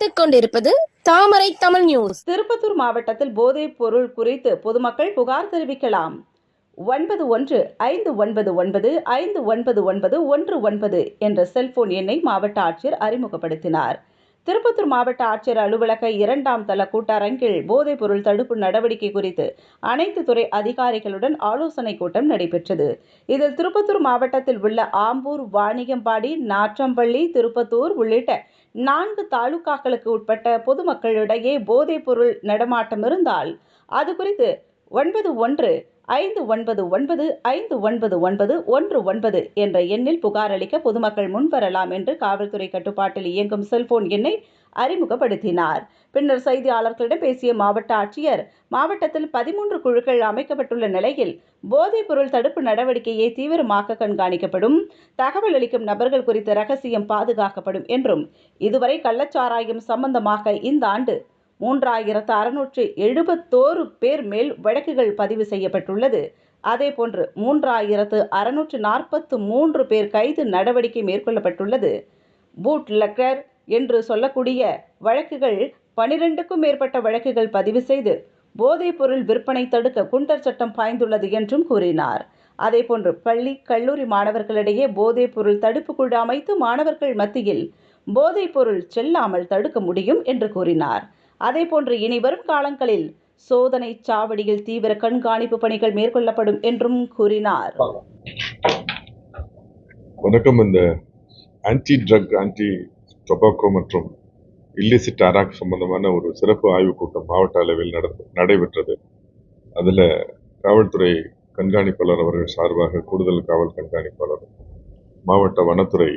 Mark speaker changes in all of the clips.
Speaker 1: பார்த்துக் கொண்டிருப்பது தாமரை தமிழ் நியூஸ்
Speaker 2: திருப்பத்தூர் மாவட்டத்தில் போதைப் பொருள் குறித்து பொதுமக்கள் புகார் தெரிவிக்கலாம். ஒன்பது ஒன்று ஐந்து ஒன்பது ஒன்பது ஐந்து ஒன்பது ஒன்பது ஒன்று ஒன்பது என்ற செல்போன் எண்ணை மாவட்ட ஆட்சியர் அறிமுகப்படுத்தினார். திருப்பத்தூர் மாவட்ட ஆட்சியர் அலுவலக இரண்டாம் தள கூட்டரங்கில் போதைப் பொருள் தடுப்பு நடவடிக்கை குறித்து அனைத்து துறை அதிகாரிகளுடன் ஆலோசனை கூட்டம் நடைபெற்றது. இதில் திருப்பத்தூர் மாவட்டத்தில் உள்ள ஆம்பூர் வாணிகம்பாடி நாற்றம்பள்ளி திருப்பத்தூர் உள்ளிட்ட நான்கு தாலுகாக்களுக்கு உட்பட்ட பொதுமக்களிடையே போதைப்பொருள் நடமாட்டம் இருந்தால் அது குறித்து ஒன்பது ஒன்று ஐந்து ஒன்பது ஒன்பது ஐந்து ஒன்பது ஒன்பது ஒன்று ஒன்பது என்ற எண்ணில் புகார் அளிக்க பொதுமக்கள் முன்வரலாம் என்று காவல்துறை கட்டுப்பாட்டில் இயங்கும் செல்போன் எண்ணை அறிமுகப்படுத்தினார். பின்னர் செய்தியாளர்களிடம் பேசிய மாவட்ட ஆட்சியர் மாவட்டத்தில் பதிமூன்று குழுக்கள் அமைக்கப்பட்டுள்ள நிலையில் போதைப் பொருள் தடுப்பு நடவடிக்கையை தீவிரமாக கண்காணிக்கப்படும் தகவல் அளிக்கும் நபர்கள் குறித்த ரகசியம் பாதுகாக்கப்படும் என்றும் இதுவரை கள்ளச்சாராயம் சம்பந்தமாக இந்த ஆண்டு மூன்றாயிரத்து அறுநூற்று எழுபத்தோரு பேர் மேல் வழக்குகள் பதிவு செய்யப்பட்டுள்ளது. அதேபோன்று மூன்றாயிரத்து அறுநூற்று நாற்பத்து மூன்று பேர் கைது நடவடிக்கை மேற்கொள்ளப்பட்டுள்ளது. பூட் லக்கர் என்று சொல்லக்கூடிய வழக்குகள் பனிரெண்டுக்கும் மேற்பட்ட வழக்குகள் பதிவு செய்து போதைப் பொருள் விற்பனை தடுக்க குண்டர் சட்டம் பாய்ந்துள்ளது என்றும் கூறினார். அதேபோன்று பள்ளி கல்லூரி மாணவர்களிடையே போதைப் பொருள் தடுப்பு குழு அமைத்து மாணவர்கள் மத்தியில் போதைப் பொருள் செல்லாமல் தடுக்க முடியும் என்று கூறினார். அதேபோன்று இனி வரும் காலங்களில் சோதனை சாவடியில் தீவிர கண்காணிப்பு பணிகள் மேற்கொள்ளப்படும் என்றும் கூறினார்.
Speaker 3: வணக்கம். இந்த ஆன்டி ட்ரக் ஆன்டி டொபாக்கோ மற்றும் இல்லிசிட் அராக் சம்பந்தமான ஒரு சிறப்பு ஆய்வுக் கூட்டம் மாவட்ட அளவில் நட நடைபெற்றது. அதில் காவல்துறை கண்காணிப்பாளர் அவர்கள் சார்பாக கூடுதல் காவல் கண்காணிப்பாளர் மாவட்ட வனத்துறை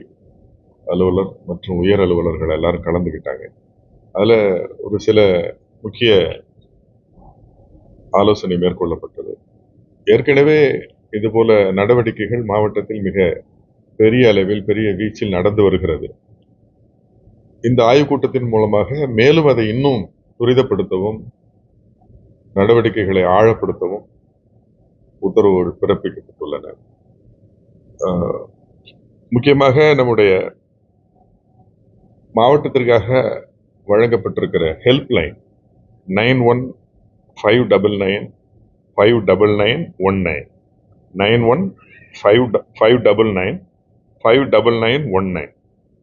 Speaker 3: அலுவலர் மற்றும் உயர் அலுவலர்கள் எல்லாரும் கலந்துக்கிட்டாங்க அதில் ஒரு சில முக்கிய ஆலோசனை மேற்கொள்ளப்பட்டது. ஏற்கனவே இதுபோல நடவடிக்கைகள் மாவட்டத்தில் மிக பெரிய அளவில் பெரிய வீச்சில் நடந்து வருகிறது. இந்த ஆய்வுக் கூட்டத்தின் மூலமாக மேலும் அதை இன்னும் துரிதப்படுத்தவும் நடவடிக்கைகளை ஆழப்படுத்தவும் உத்தரவுகள் பிறப்பிக்கப்பட்டுள்ளன. முக்கியமாக நம்முடைய மாவட்டத்திற்காக வழங்கப்பட்டிருக்கிற helpline nine one five double nine five double nine one nine nine one five five double nine five double nine one nine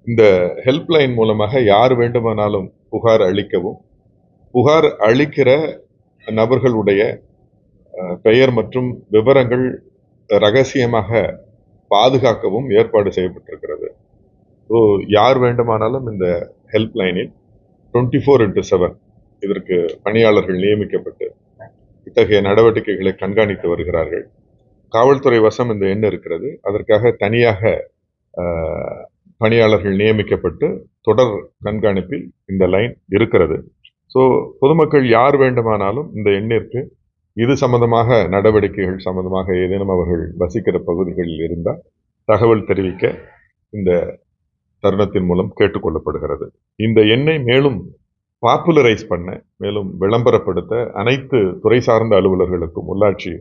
Speaker 3: இந்த ஹெல்ப் லைன் மூலமாக யார் வேண்டுமானாலும் புகார் அளிக்கவும் புகார் அளிக்கிற நபர்களுடைய பெயர் மற்றும் விவரங்கள் ரகசியமாக பாதுகாக்கவும் ஏற்பாடு செய்யப்பட்டிருக்கிறது. ஸோ யார் வேண்டுமானாலும் இந்த ஹெல்ப்லைனில் டுவெண்ட்டி ஃபோர் இன்ட்டு செவன் இதற்கு பணியாளர்கள் நியமிக்கப்பட்டு இத்தகைய நடவடிக்கைகளை கண்காணித்து வருகிறார்கள். காவல்துறை வசம் இந்த எண் இருக்கிறது. அதற்காக தனியாக பணியாளர்கள் நியமிக்கப்பட்டு தொடர் கண்காணிப்பில் இந்த லைன் இருக்கிறது. ஸோ பொதுமக்கள் யார் வேண்டுமானாலும் இந்த எண்ணிற்கு இது சம்பந்தமாக நடவடிக்கைகள் சம்பந்தமாக ஏதேனும் அவர்கள் வசிக்கிற பகுதிகளில் இருந்தால் தகவல் தெரிவிக்க இந்த தருணத்தின் மூலம் கேட்டுக்கொள்ளப்படுகிறது. இந்த எண்ணை மேலும் பாப்புலரைஸ் பண்ண மேலும் விளம்பரப்படுத்த அனைத்து துறை சார்ந்த அலுவலர்களுக்கும் உள்ளாட்சி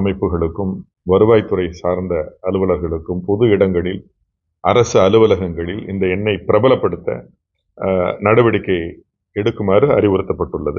Speaker 3: அமைப்புகளுக்கும் வருவாய்த்துறை சார்ந்த அலுவலர்களுக்கும் பொது இடங்களில் அரசு அலுவலகங்களில் இந்த எண்ணை பிரபலப்படுத்த நடவடிக்கை எடுக்குமாறு அறிவுறுத்தப்பட்டுள்ளது.